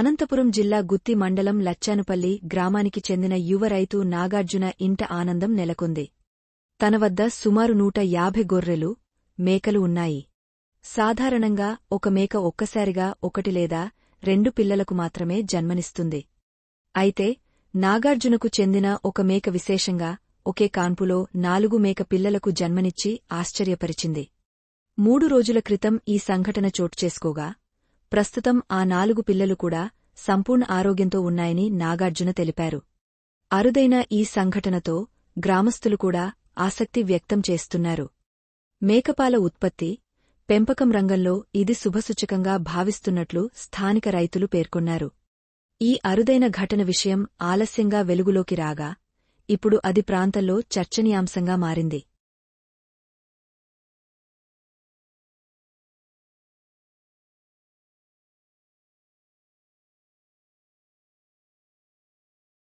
అనంతపురం జిల్లా గుత్తి మండలం లచ్చానుపల్లి గ్రామానికి చెందిన యువ రైతు నాగార్జున ఇంట ఆనందం నెలకొంది. తన వద్ద సుమారు నూట యాభై గొర్రెలు మేకలు ఉన్నాయి. సాధారణంగా ఒక మేక ఒక్కసారిగా ఒకటి లేదా రెండు పిల్లలకు మాత్రమే జన్మనిస్తుంది. అయితే నాగార్జునకు చెందిన ఒక మేక విశేషంగా ఒకే కాన్పులో నాలుగు మేక పిల్లలకు జన్మనిచ్చి ఆశ్చర్యపరిచింది. మూడు రోజుల క్రితం ఈ సంఘటన చోటుచేసుకోగా ప్రస్తుతం ఆ నాలుగు పిల్లలు కూడా సంపూర్ణ ఆరోగ్యంతో ఉన్నాయని నాగార్జున తెలిపారు. అరుదైన ఈ సంఘటనతో గ్రామస్తులు కూడా ఆసక్తి వ్యక్తం చేస్తున్నారు. మేకపాల ఉత్పత్తి పెంపకం రంగంలో ఇది శుభసూచకంగా భావిస్తున్నట్లు స్థానిక రైతులు పేర్కొన్నారు. ఈ అరుదైన ఘటన విషయం ఆలస్యంగా వెలుగులోకి రాగా ఇప్పుడు అది ప్రాంతంలో చర్చనీయాంశంగా మారింది.